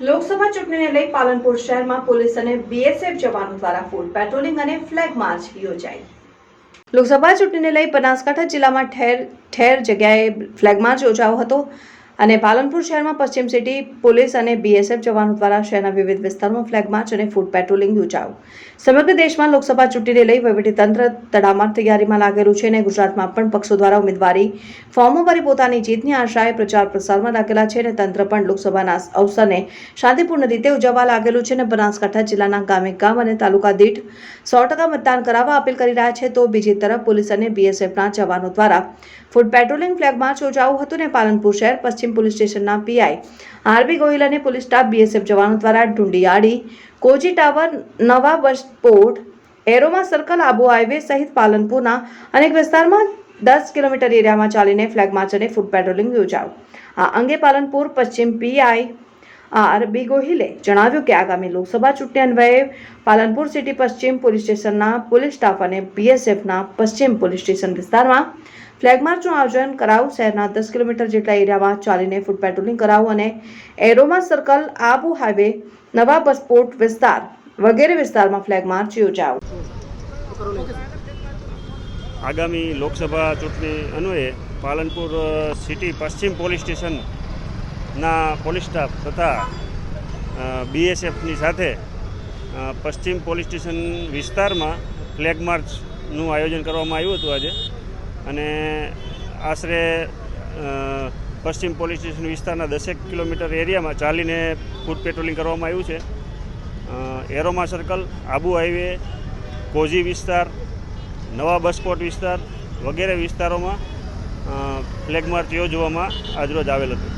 લોકસભા ચૂંટણીને લઈ પાલનપુર શહેરમાં પોલીસ અને બીએસએફ જવાનો દ્વારા ફૂડ પેટ્રોલિંગ અને ફ્લેગ માર્ચ યોજાઈ. લોકસભા ચૂંટણીને લઈ બનાસકાંઠા જિલ્લામાં ઠેર ઠેર જગ્યાએ ફ્લેગ માર્ચ યોજાયો હતો. અને પાલનપુર શહેરમાં પશ્ચિમ સિટી પોલીસ અને બીએસએફ જવાનો દ્વારા શહેરના વિવિધ વિસ્તારોમાં ફ્લેગ માર્ચ અને ફૂડ પેટ્રોલિંગ યોજાયું. સમગ્ર દેશમાં લોકસભા ચૂંટણીને લઈ વહીવટીતંત્ર તડામાર તૈયારીમાં લાગેલું છે અને ગુજરાતમાં પણ પક્ષો દ્વારા ઉમેદવારી ફોર્મો ભરી પોતાની જીતની આશાએ પ્રચાર પ્રસારમાં લાગેલા છે અને તંત્ર પણ લોકસભાના અવસરને શાંતિપૂર્ણ રીતે ઉજવવા લાગેલું છે અને બનાસકાંઠા જિલ્લાના ગામે ગામ અને તાલુકા દીઠ સો ટકા મતદાન કરાવવા અપીલ કરી રહ્યા છે. તો બીજી તરફ પોલીસ અને બીએસએફના જવાનો દ્વારા ફૂડ પેટ્રોલિંગ ફ્લેગ માર્ચ યોજાયું હતું અને પાલનપુર શહેર પશ્ચિમ પોલીસ સ્ટેશનના પીઆઈ. આરબી ગોહિલ અને પોલીસ સ્ટાફ બીએસએફ જવાનો દ્વારા ઢુંડિયાળી કોજી ટાવર, નવા bus port, Aroma circle Abu highway સહિત પાલનપુરના અનેક વિસ્તારમાં દસ કિલોમીટર એરિયામાં ચાલીને ફ્લેગ માર્ચ અને ફૂડ પેટ્રોલિંગ યોજાયું. આ અંગે પાલનપુર પશ્ચિમ પીઆઈ આર બી ગોહિલે જણાવ્યું કે આગામી લોકસભા ચૂંટણી અન્વયે પાલનપુર સિટી પશ્ચિમ પોલીસ સ્ટેશનના પોલીસ સ્ટાફ અને બીએસએફના પશ્ચિમ પોલીસ સ્ટેશન વિસ્તારમાં ફ્લેગ માર્ચનું આયોજન કરાવું શહેરના દસ કિલોમીટર જેટલા એરિયામાં ચાલીને ફૂડ પેટ્રોલિંગ કરાવું અને એરોમા સર્કલ આબુ હાઈવે નવા બસપોર્ટ વિસ્તાર વગેરે વિસ્તારમાં ફ્લેગ માર્ચ યોજાવું આગામી લોકસભા ચૂંટણી અન્વયે પાલનપુર સિટી પશ્ચિમ પોલીસ સ્ટેશનના પોલીસ સ્ટાફ તથા બીએસએફની સાથે પશ્ચિમ પોલીસ સ્ટેશન વિસ્તારમાં ફ્લેગ માર્ચનું આયોજન કરવામાં આવ્યું હતું આજે. અને આશરે પશ્ચિમ પોલીસ સ્ટેશન વિસ્તારના દસેક કિલોમીટર એરિયામાં ચાલીને ફૂડ પેટ્રોલિંગ કરવામાં આવ્યું છે. Aroma circle, Abu highway, Cozy વિસ્તાર, નવા બસપોટ વિસ્તાર વગેરે વિસ્તારોમાં ફ્લેગ માર્ચ યોજવામાં આજરોજ આવેલ હતું.